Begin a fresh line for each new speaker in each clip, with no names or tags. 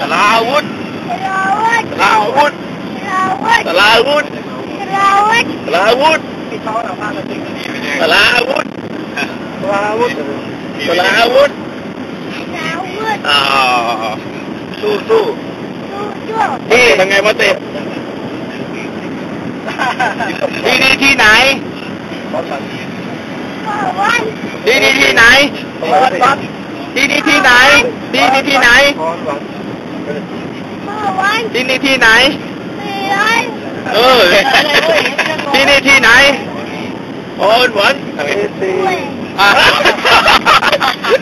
สลาวุธสลาวุธสลาวุธสลาวุธสลาวุธสลาวุธสลาวุธอ่าสู้สู้นี่ ทำไงวะเตะที่นี่ที่ไหนที่นี่ที่ไหนที่นี่ที่ไหนที่นี่ที่ไหนที่นี่ที่ไหน เออ ที่นี่ที่ไหน โอนหวนอะ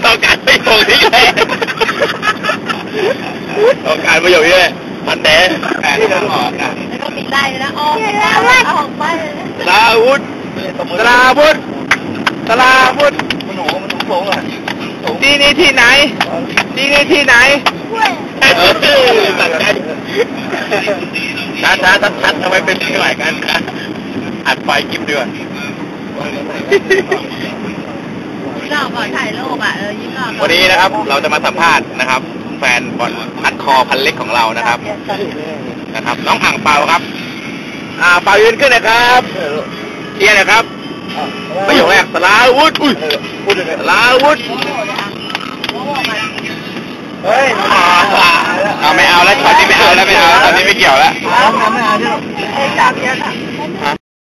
ต้องการประโยคนี้เลยต้องการประโยคนี้เลยมันแดงแอนที่ออกอะ
แล้วก็ปิดได้เลยนะออกเอาออกไปเลยนะ
สลาวุธสลาวุธสลาวุธ
มันหนูมันหนูโผล่อะ
ที่นี่ที่ไหน ที่นี่ที่ไหนเออตัดใจ ช้าช้าชัดชัดทำไมเป็นที่ไหนกันคะอัดไฟกิฟต์ด้วย
หลอกก่อนถ่ายรูปอะเออยิ้มหลอกก่อ
วันนี้นะครับ เราจะมาสัมภาษณ์นะครับ แฟนบอลอัดคอพันเล็กของเรานะครับ นะครับ น้องอ่างเปาครับ อ่าเปายืนขึ้นนะครับเชียร์หนะครับประโยคแรกสลาวุธอุ้ย
พูดเลย
สลาวุธ
เฮ้ย
เอาไม่เอา แล้วช็อตนี้ไม่เอาแล้วไม่เอาแล้วตอนนี้ไม่เกี่ยวแล้ว
ทำไม่เอาที่
เอ้ยจับเยอะนะ
ฮะ